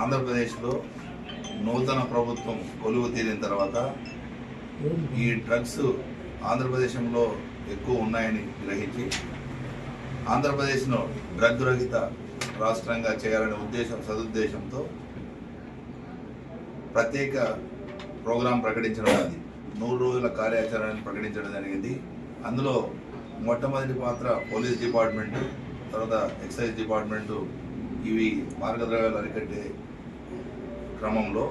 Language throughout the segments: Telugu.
ఆంధ్రప్రదేశ్లో నూతన ప్రభుత్వం కొలువు తీరిన తర్వాత ఈ డ్రగ్స్ ఆంధ్రప్రదేశంలో ఎక్కువ ఉన్నాయని గ్రహించి ఆంధ్రప్రదేశ్ను డ్రగ్ రహిత రాష్ట్రంగా చేయాలనే ఉద్దేశం సదుద్దేశంతో ప్రత్యేక ప్రోగ్రాం ప్రకటించడం అది. నూరు రోజుల కార్యాచరణను ప్రకటించడం జరిగింది. అందులో మొట్టమొదటి పాత్ర పోలీస్ డిపార్ట్మెంటు తర్వాత ఎక్సైజ్ డిపార్ట్మెంటు ఇవి మార్గద్రవ్యాలు అరికట్టే క్రమంలో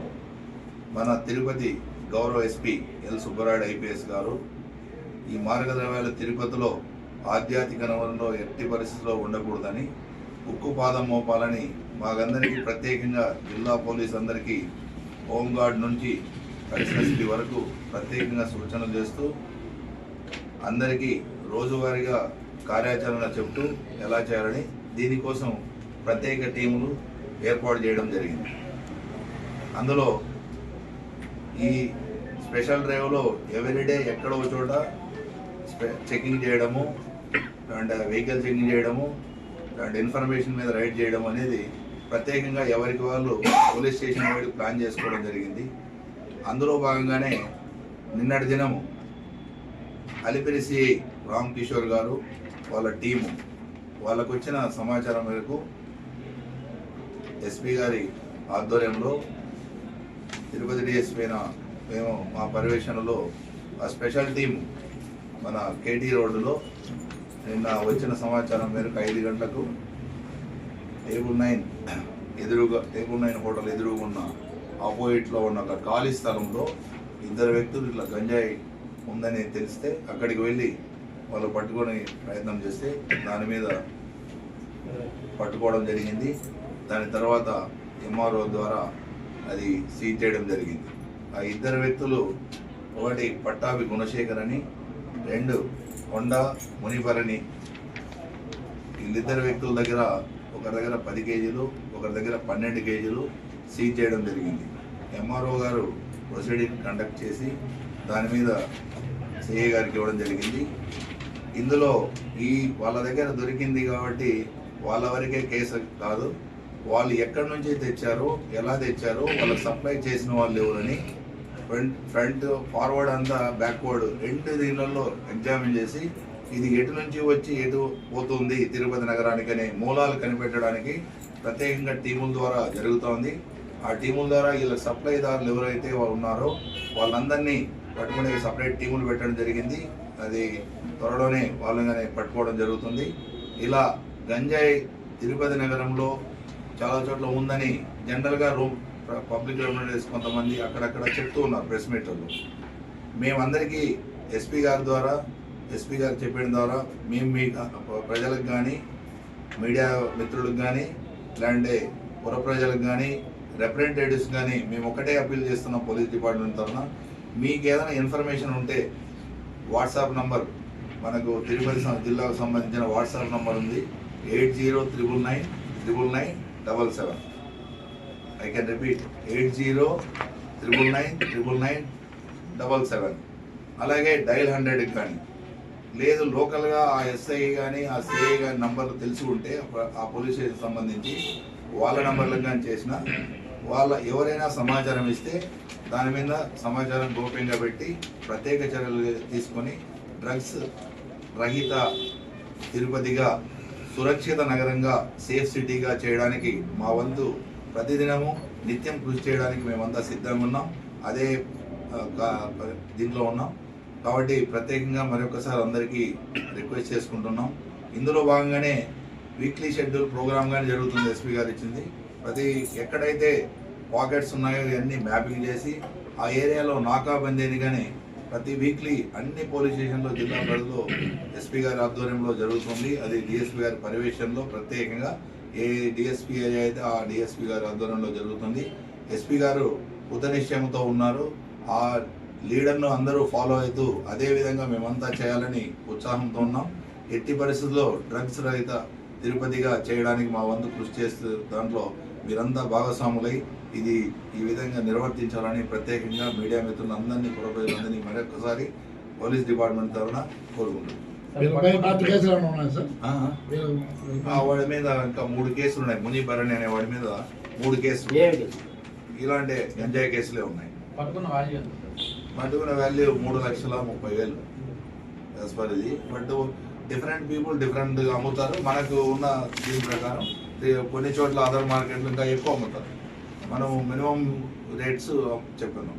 మన తిరుపతి గౌరవ ఎస్పీ ఎల్ సుబ్బరాయుడు ఐపీఎస్ గారు ఈ మార్గద్రవ్యాలు తిరుపతిలో ఆధ్యాత్మిక నవరంలో ఎట్టి పరిస్థితిలో ఉండకూడదని ఉక్కు పాదం మోపాలని మాకందరికీ ప్రత్యేకంగా జిల్లా పోలీస్ అందరికీ హోంగార్డ్ నుంచి ఎస్పీ వరకు ప్రత్యేకంగా సూచనలు చేస్తూ అందరికీ రోజువారీగా కార్యాచరణ చెబుతూ ఎలా చేయాలని దీనికోసం ప్రత్యేక టీములు ఏర్పాటు చేయడం జరిగింది. అందులో ఈ స్పెషల్ డ్రైవ్లో ఎవ్రీడే ఎక్కడో చోట స్పె- చెకింగ్ చేయడము అండ్ వెహికల్ చెకింగ్ చేయడము అండ్ ఇన్ఫర్మేషన్ మీద రైడ్ చేయడం అనేది ప్రత్యేకంగా ఎవరికి వాళ్ళు పోలీస్ స్టేషన్ వైపు ప్లాన్ చేసుకోవడం జరిగింది. అందులో భాగంగానే నిన్నటి దినము అలిపిరి సిఐ రామ్ కిషోర్ గారు వాళ్ళ టీము వాళ్ళకు వచ్చిన సమాచారం మేరకు ఎస్పీ గారి ఆధ్వర్యంలో తిరుపతి డిఎస్పీ మేము మా పర్యవేక్షణలో ఆ స్పెషల్ టీం మన కేటీ రోడ్డులో నిన్న వచ్చిన సమాచారం మేరకు ఐదు గంటలకు టేబుల్ నైన్ ఎదురుగా టేబుల్ నైన్ హోటల్ ఎదురుగా ఉన్న ఆపోజిట్లో ఉన్న ఒక ఖాళీ స్థలంలో ఇద్దరు వ్యక్తులు ఇట్లా గంజాయి ఉందని తెలిస్తే అక్కడికి వెళ్ళి వాళ్ళు పట్టుకొని ప్రయత్నం చేస్తే దాని మీద పట్టుకోవడం జరిగింది. దాని తర్వాత ఎంఆర్ఓ ద్వారా అది సీజ్ చేయడం జరిగింది. ఆ ఇద్దరు వ్యక్తులు ఒకటి పట్టాభి గుణశేఖర్ అని రెండు కొండ మునిపరని వీళ్ళిద్దరు వ్యక్తుల దగ్గర ఒకరి దగ్గర పది కేజీలు ఒకరి దగ్గర పన్నెండు కేజీలు సీజ్ చేయడం జరిగింది. ఎంఆర్ఓ గారు ప్రొసీడింగ్ కండక్ట్ చేసి దాని మీద సిఏ గారికి ఇవ్వడం జరిగింది. ఇందులో ఈ వాళ్ళ దగ్గర దొరికింది కాబట్టి వాళ్ళ వరకే కేసు కాదు. వాళ్ళు ఎక్కడి నుంచి తెచ్చారో ఎలా తెచ్చారో వాళ్ళకి సప్లై చేసిన వాళ్ళు ఎవరని ఫ్రంట్ ఫ్రంట్ ఫార్వర్డ్ అంతా బ్యాక్వర్డ్ రెండు దీనిలలో ఎగ్జామిన్ చేసి ఇది ఎటు నుంచి వచ్చి ఎటు పోతుంది తిరుపతి నగరానికి అనే మూలాలు కనిపెట్టడానికి ప్రత్యేకంగా టీముల ద్వారా జరుగుతోంది. ఆ టీముల ద్వారా వీళ్ళ సప్లైదారులు ఎవరైతే వాళ్ళు ఉన్నారో వాళ్ళందరినీ పట్టుకునే సపరేట్ టీములు పెట్టడం జరిగింది. అది త్వరలోనే వాళ్ళని పట్టుకోవడం జరుగుతుంది. ఇలా గంజాయి తిరుపతి నగరంలో చాలా చోట్ల ఉందని జనరల్గా రూమ్ పబ్లిక్ రెమ్యూనరేషన్ కొంతమంది అక్కడక్కడ చెప్తూ ఉన్నారు ప్రెస్ మీట్లలో. మేమందరికీ ఎస్పీ గారి ద్వారా ఎస్పీ గారు చెప్పడం ద్వారా మేము మీ ప్రజలకు కానీ మీడియా మిత్రులకు కానీ ఇలాంటి పుర ప్రజలకు కానీ రిప్రజెంటేటివ్స్ కానీ మేము ఒకటే అప్పీల్ చేస్తున్నాం పోలీస్ డిపార్ట్మెంట్ తరఫున. మీకు ఏదైనా ఇన్ఫర్మేషన్ ఉంటే వాట్సాప్ నంబర్ మనకు తిరుపతి జిల్లాకు సంబంధించిన వాట్సాప్ నంబర్ ఉంది eight zero triple nine triple nine double seven I can repeat eight zero triple nine triple nine double seven అలాగే డైల్ హండ్రెడ్కి కానీ. లేదు లోకల్గా ఆ ఎస్ఐ కానీ ఆ సిఐ కానీ నంబర్లు తెలిసి ఉంటే ఆ- ఆ పోలీస్ స్టేషన్ సంబంధించి వాళ్ళ నంబర్లకు కానీ చేసిన వాళ్ళ ఎవరైనా సమాచారం ఇస్తే దాని మీద సమాచారం గోప్యంగా పెట్టి ప్రత్యేక చర్యలు తీసుకొని డ్రగ్స్ రహిత తిరుపతిగా సురక్షిత నగరంగా సేఫ్ సిటీగా చేయడానికి మా వంతు ప్రతిదినము నిత్యం కృషి చేయడానికి మేమంతా సిద్ధంగా ఉన్నాం. అదే దీంట్లో ఉన్నాం. కాబట్టి ప్రత్యేకంగా మరొకసారి అందరికీ రిక్వెస్ట్ చేసుకుంటున్నాం. ఇందులో భాగంగానే వీక్లీ షెడ్యూల్ ప్రోగ్రామ్ కానీ జరుగుతుంది ఎస్పీ గారు ఇచ్చింది. ప్రతి ఎక్కడైతే పాకెట్స్ ఉన్నాయో ఇవన్నీ మ్యాపింగ్ చేసి ఆ ఏరియాలో నాకాబందీని కానీ ప్రతి వీక్లీ అన్ని పోలీస్ స్టేషన్లో జిల్లా పరిధిలో ఎస్పీ గారి ఆధ్వర్యంలో జరుగుతుంది. అది డిఎస్పీ గారి పర్యవేక్షణలో ప్రత్యేకంగా ఏ డిఎస్పీ ఏరియా అయితే ఆ డిఎస్పీ గారి ఆధ్వర్యంలో జరుగుతుంది. ఎస్పీ గారు ఉదనిశ్చయంతో ఉన్నారు. ఆ లీడర్ను అందరూ ఫాలో అవుతూ అదేవిధంగా మేమంతా చేయాలని ఉత్సాహంతో ఉన్నాం. ఎట్టి పరిస్థితుల్లో డ్రగ్స్ రహిత తిరుపతిగా చేయడానికి మా వంతు కృషి చేస్తూ దాంట్లో మీరంతా భాగస్వాములై ఇది ఈ విధంగా నిర్వర్తించాలని ప్రత్యేకంగా మీడియా మిత్రులందరినీ పురప్రజలందరినీ మరొకసారి పోలీస్ డిపార్ట్మెంట్ తరఫున కోరుకుంటున్నాం. వీళ్ళపై పార్టీ కేసులు ఏమైనా ఉన్నాయా సార్? ఆ, వీళ్ళు ఆ, వాడి మీద ఇంకా మూడు కేసులు ఉన్నాయి. ముని భరణి అనే వాడి మీద మూడు కేసులు ఇలాంటి ఎంజాయ్ కేసులే ఉన్నాయి. పట్టుకున్న వాల్యూ మూడు లక్షల ముప్పై వేలు. యాజ్ పర్ ఇది. బట్ డిఫరెంట్ పీపుల్ డిఫరెంట్ అమ్ముతారు. మనకు ఉన్న దీని ప్రకారం కొన్ని చోట్ల అదర్ మార్కెట్లు ఇంకా ఎక్కువ అమ్ముతారు. మనం మినిమం రేట్స్ చెప్పాను